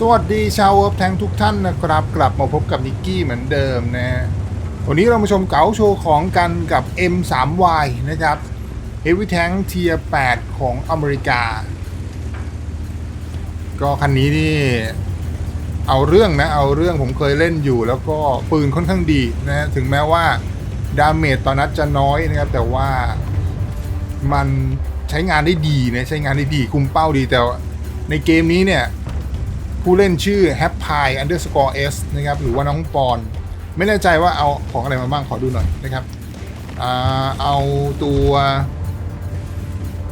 สวัสดีชาวเวิร์ฟแทงทุกท่านนะครับ กลับมาพบกับนิกกี้เหมือนเดิมนะฮะวันนี้เรามาชมเก๋าโชว์ของกันกับ M3Y นะครับ Heavy Tank Tier 8ของอเมริกา ก็คันนี้นี่ เอาเรื่องนะ เอาเรื่องผมเคยเล่นอยู่ แล้วก็ปืนค่อนข้างดีนะฮะถึงแม้ว่าดาเมจตอนนั้นจะน้อยนะครับ แต่ว่ามันใช้งานได้ดีนะใช้งานได้ดีคุมเป้าดีแต่ในเกมนี้เนี่ย ผู้เล่นชื่อ h a p p i underscore s นะครับหรือว่าน้องปอน ไม่แน่ใจว่าเอาของอะไรมาบ้างขอดูหน่อยนะครับอเอาตัว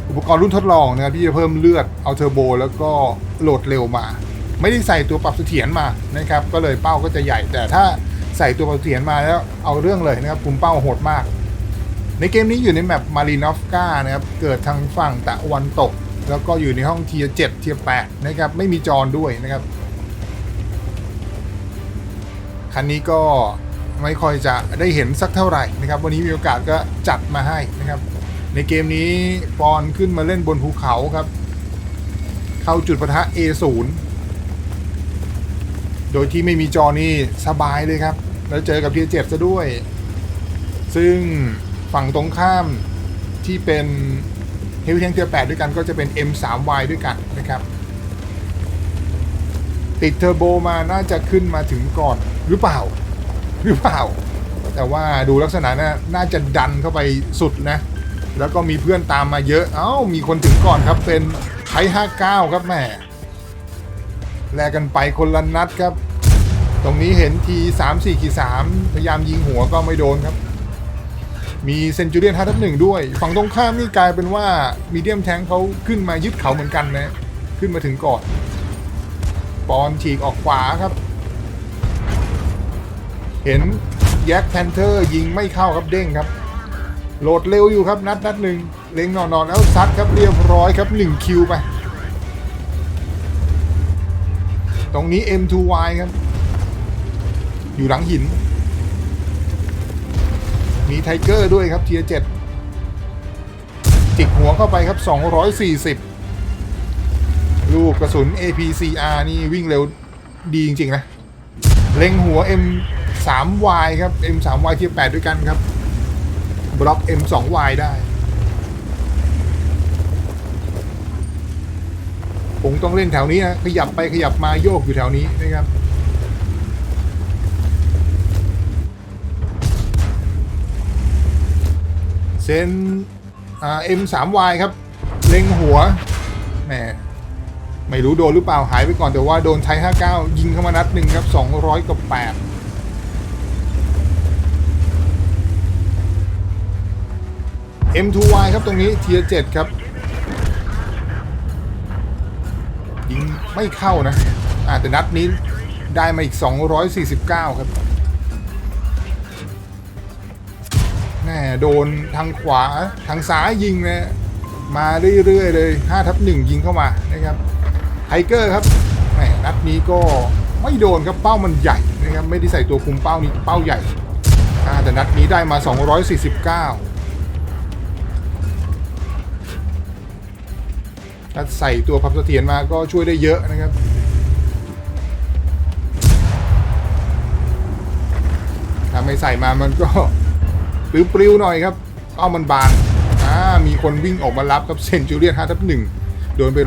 อุปกรณ์รุ่นทดลองนะครับที่จะเพิ่มเลือดเอาเทอร์โบแล้วก็โหลดเร็วมา ไม่ได้ใส่ตัวปรับเสถียรมานะครับก็เลยเป้าก็จะใหญ่ แต่ถ้าใส่ตัวปรับเสถียรมาแล้วเอาเรื่องเลยนะครับคุมเป้าโหดมาก ในเกมนี้อยู่ในแมปมารีนอฟกานะครับเกิดทางฝั่งตะวันตก แล้วก็อยู่ในห้องเทียร์7เทียร์8นะครับ ไม่มีจอนด้วยนะครับ คันนี้ก็ไม่ค่อยจะได้เห็นสักเท่าไหร่นะครับ วันนี้มีโอกาสก็จัดมาให้นะครับ ในเกมนี้ปอนขึ้นมาเล่นบนภูเขาครับ เข้าจุดปะทะ A0 โดยที่ไม่มีจอนี่สบายเลยครับ แล้วเจอกับเทียร์7ซะด้วย ซึ่งฝั่งตรงข้ามที่เป็น เฮฟวี่แทงเทียร์8ด้วยกันก็จะเป็น M3Y ด้วยกันนะครับ ติดเทอร์โบมาน่าจะขึ้นมาถึงก่อนหรือเปล่า หรือเปล่า แต่ว่าดูลักษณะน่าน่าจะดันเข้าไปสุดนะ แล้วก็มีเพื่อนตามมาเยอะ เอ้า มีคนถึงก่อนครับเป็นไท59 ครับแม่แลกกันไปคนละนัดครับ ตรงนี้เห็นที3 4ขีด3พยายามยิงหัวก็ไม่โดนครับ มีเซนจูเรียน5ทับหนึ่งด้วย ฝั่งตรงข้ามนี่กลายเป็นว่ามีเดียมแทงเขาขึ้นมายึดเขาเหมือนกันนะ ขึ้นมาถึงก่อน ปอนฉีกออกขวาครับ เห็นแย็กแพนเทอร์ยิงไม่เข้าครับเด้งครับ โหลดเร็วอยู่ครับนัดนัดหนึ่งเล็งนอนนอนแล้วซัดครับเรียบร้อยครับ1คิวไป ตรงนี้ M2Y ครับ อยู่หลังหิน มีไทเกอร์ด้วยครับเทียเจ็ดจิกหัวเข้าไปครับ 240 ลูกกระสุน APCR นี่วิ่งเร็วดีจริง ๆ นะ เล็งหัว M3Y ครับ M3Y เทีย8ด้วยกันครับ บล็อก M2Y ได้ผมต้องเล่นแถวนี้นะขยับไปขยับมาโยกอยู่แถวนี้นะครับ เซนเอ่า M3Y ครับ เล็งหัวแหมไม่รู้โดนหรือเปล่าหายไปก่อนแต่ว่าโดนไทย59 ยิงเข้ามานัดหนึ่งครับ 200กับ8 M2Y ครับตรงนี้เทียร์7ครับ ยิงไม่เข้านะอาแต่นัดนี้ได้มาอีก 249 ครับ แน่โดนทางขวาทางซ้ายยิงนะมาเรื่อยๆเลย5ทับ1ยิงเข้ามานะครับไทเกอร์ครับแหมนัดนี้ก็ไม่โดนครับเป้ามันใหญ่นะครับไม่ได้ใส่ตัวคุมเป้านี้เป้าใหญ่แต่นัดนี้ได้มา 249ถ้าใส่ตัวพับเสถียรมาก็ช่วยได้เยอะนะครับถ้าไม่ใส่มามันก็ ปลิวๆหน่อยครับเอามันบานอ่ามีคนวิ่งออกมารับครับเซนจูเรียน5ทับ1โดนไป 193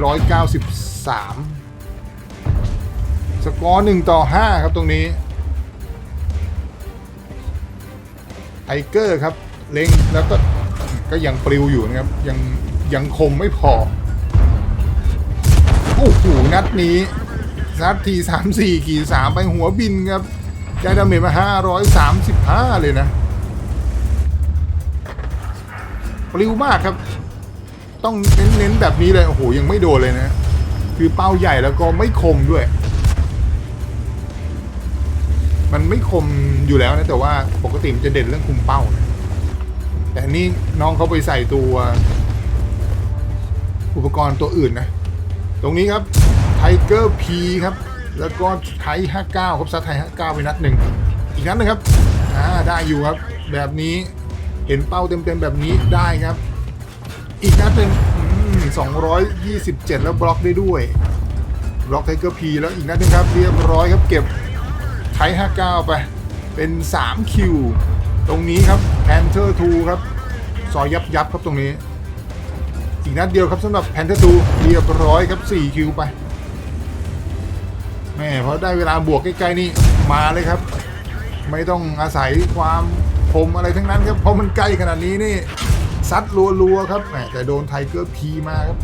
สกอร์1ต่อ 5 ครับตรงนี้ไทเกอร์ครับ เล็งแล้วก็ก็ยังปลิวอยู่นะครับ ยังยังคมไม่พอ โอ้โห นัดนี้ นัดทีสามสี่ขี่สามไปหัวบินครับได้ดาเมจมาห้าร้อยสามสิบห้าเลยนะ ปลิวมากครับ ต้องเน้นเน้นแบบนี้เลย โอ้โห ยังไม่โดนเลยนะ คือเป้าใหญ่แล้วก็ไม่คมด้วย มันไม่คมอยู่แล้วนะ แต่ว่าปกติมันจะเด่นเรื่องคุมเป้านะแต่นี่น้องเขาไปใส่ตัวอุปกรณ์ตัวอื่นนะ ตรงนี้ครับไทเกอร์พีครับ แล้วก็ไท59ครับซัดไท59ไปนัดหนึ่ง อีกนัดหนึงครับ อ่า ได้อยู่ครับ แบบนี้ เห็นเป้าเต็มๆแบบนี้ได้ครับ อีกนัดหนึ่ง227 แล้วบล็อกได้ด้วยบล็อกไทเกอร์พีแล้วอีกนัดหนึงครับเรียบร้อยครับเก็บไท59 ไป เป็น 3 คิว ตรงนี้ครับแพนเทอร์2ครับซอยยับยับครับตรงนี้ อีกนัดเดียวครับสำหรับแพนเทอร์2เรียบร้อยครับ 4 คิวไปแม่พอได้เวลาบวกใกล้ๆนี่มาเลยครับ ไม่ต้องอาศัยความคมอะไรทั้งนั้นครับเพราะมันใกล้ขนาดนี้นี่ซัดรัวๆครับแต่โดนไทเกอร์พีมาครับ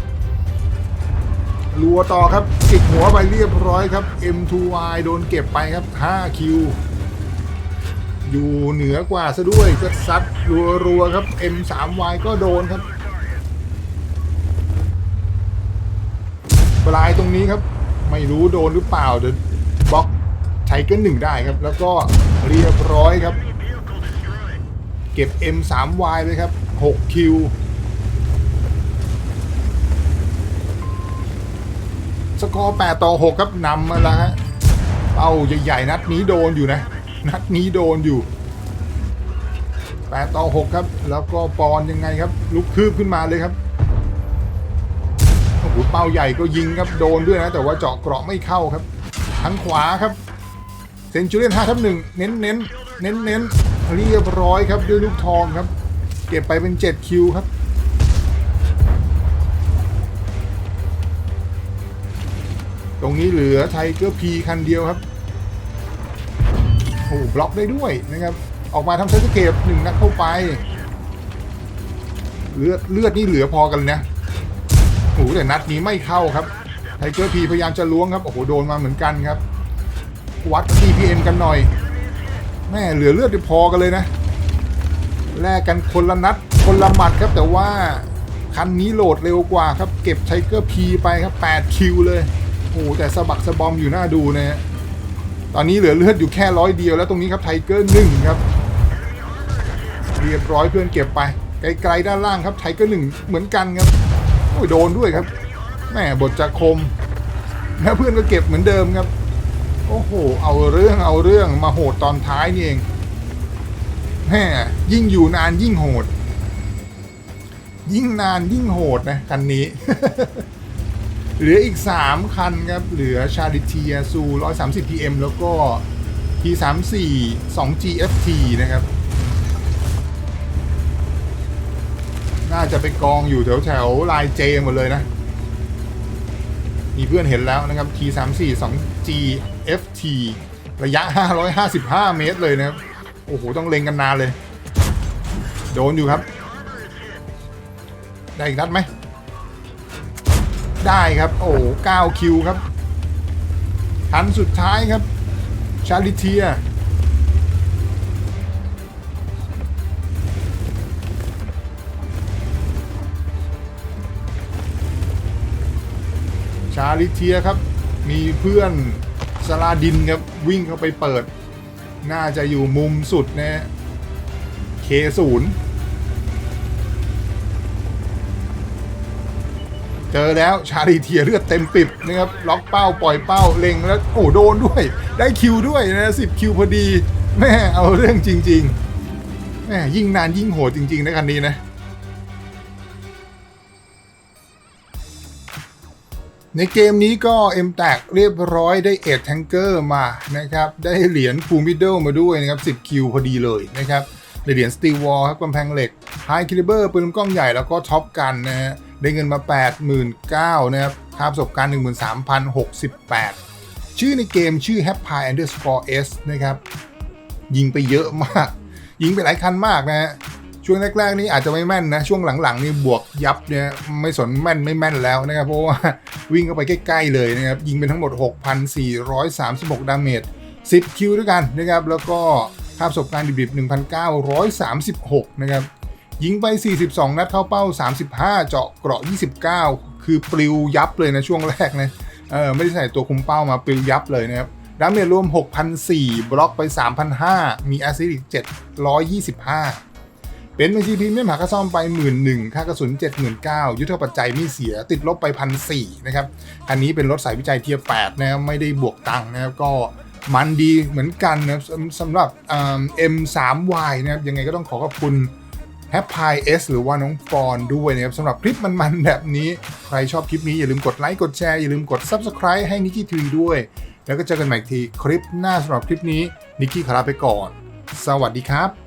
รัวต่อครับจิกหัวไปเรียบร้อยครับ M2Y โดนเก็บไปครับ 5 คิว อยู่เหนือกว่าซะด้วยก็ซัดรัวๆครับ M3Y ก็โดนครับ ปลายตรงนี้ครับ ไม่รู้โดนหรือเปล่าเดี๋ยวบล็อกไทเกอร์หนึ่งได้ครับ แล้วก็ เรียบร้อยครับ เก็บ M3Y เลยครับ 6 คิว สกอร์ 8 ต่อ 6 ครับนำมาแล้วฮะเป้าใหญ่ ๆ นัดนี้โดนอยู่นะ นัดนี้โดนอยู่ 8 ต่อ 6 ครับ แล้วก็ปอนยังไงครับ ลุกคืบขึ้นมาเลยครับโอ้โหเป้าใหญ่ก็ยิงครับ โดนด้วยนะ แต่ว่าเจาะเกราะไม่เข้าครับทางขวาครับ เซนจูเรียน5ทับหนึ่งเน้นเน้นเน้นเน้นเรียบร้อยครับด้วยลูกทองครับ เก็บไปเป็น 7 คิวครับตรงนี้เหลือไทเกอร์พีคันเดียวครับโอ้โหบล็อกได้ด้วยนะครับ ออกมาทำเซตเกตหนึ่งนัดเข้าไป เลือดเลือดนี่เหลือพอกันนะโอ้โหแต่นัดนี้ไม่เข้าครับ ไทเกอร์พีพยายามจะล้วงครับ โอ้โห โดนมาเหมือนกันครับ วัด TPN กันหน่อย แม่เหลือเลือดพอกันเลยนะ แลกกันคนละนัด คนละหมัดครับ แต่ว่าคันนี้โหลดเร็วกว่าครับ เก็บไทเกอร์พีไปครับ 8 คิวเลย โอ้แต่สะบักสะบอมอยู่หน้าดูนะฮะ ตอนนี้เหลือเลือดอยู่แค่ร้อยเดียวแล้วตรงนี้ครับไทเกอร์หนึ่งครับ เรียบร้อยเพื่อนเก็บไป ไกลๆด้านล่างครับไทเกอร์หนึ่งเหมือนกันครับ โอ้ยโดนด้วยครับ แม่บทจะคมแล้วเพื่อนก็เก็บเหมือนเดิมครับ โอ้โห เอาเรื่องเอาเรื่องมาโหดตอนท้ายนี่เองแม่ยิ่งอยู่นานยิ่งโหด ยิ่งนานยิ่งโหดนะคันนี้ เหลืออีก 3 คันครับ เหลือชาริเทียซู 130 PM แล้วก็ P34 2 GFT นะครับ น่าจะไปกองอยู่แถวแถวลายเจหมดเลยนะ มีเพื่อนเห็นแล้วนะครับ T34 2 GFT ระยะ 555 เมตรเลยนะครับ โอ้โห ต้องเล็งกันนานเลย โดนอยู่ครับ ได้อีกนัดไหม ได้ครับ โอ้9คิวครับคันสุดท้ายครับ ชาลิเทียาลิเทียครับ มีเพื่อนสลาดินครับ วิ่งเข้าไปเปิด น่าจะอยู่มุมสุดนะฮะ K0 เจอแล้วชาลีเทียเลือดเต็มปิบนะครับล็อกเป้าปล่อยเป้าเล็งแล้วโอ้โดนด้วย ได้คิวด้วยนะสิบคิวพอดีแม่เอาเรื่องจริงๆแม่ยิ่งนานยิ่งโหดจริง ๆ นะคันนี้นะ ในเกมนี้ก็เอ็มแตกเรียบร้อยได้เอ็ดแทงเกอร์มานะครับ ได้เหรียญฟูมิดเดิลมาด้วยนะครับ 10 คิวพอดีเลยนะครับได้เหรียญสตีวอลครับกำแพงเหล็กไฮคิลิเบอร์ปืนกล้องใหญ่แล้วก็ท็อปกันนะฮะได้เงินมา 89,000นะครับค่าประสบการณ์ 13,068 ชื่อในเกมชื่อ h a p p y underscore s นะครับ ยิงไปเยอะมาก ยิงไปหลายคันมากนะฮะ ช่วงแรกๆนี่อาจจะไม่แม่นนะ ช่วงหลังๆนี่บวกยับเนี่ยไม่สนแม่นไม่แม่นแล้วนะครับ เพราะว่าวิ่งเข้าไปใกล้ๆเลยนะครับ ยิงเป็นทั้งหมด 6,436 ดาเมจ 10 คิวด้วยกันนะครับ แล้วก็ค่าประสบการณ์ดิบๆ1,936 นะครับ ยิงไป 42 นัดเข้าเป้า 35 เจาะเกราะ 29 คือปลิวยับเลยนะช่วงแรกนะเออไม่ได้ใส่ตัวคุมเป้ามาปลิวยับเลยนะครับดาเมจรวม 6,004 บล็อกไป 3,005 มีแอซิดอีก 725 เป็น BGP ไม่หาค่าซ่อมไป 11,000ค่ากระสุน 79,000 ยุทธปัจจัยไม่เสียติดลบไป 1,400 นะครับอันนี้เป็นรถสายวิจัยเทียร์8นะครับไม่ได้บวกตังค์นะครับก็มันดีเหมือนกันนะสำหรับเอ่า M3Y นะครับยังไงก็ต้องขอขอบคุณแฮปพายเอสหรือว่าน้องปอนด้วยนะครับสำหรับคลิปมันๆแบบนี้ ใครชอบคลิปนี้อย่าลืมกดไลค์กดแชร์อย่าลืมกด Subscribe ให้นิกกี้ทีด้วย แล้วก็เจอกันใหม่อีกทีคลิปหน้าสำหรับคลิปนี้นิกกี้ขอลาไปก่อน สวัสดีครับ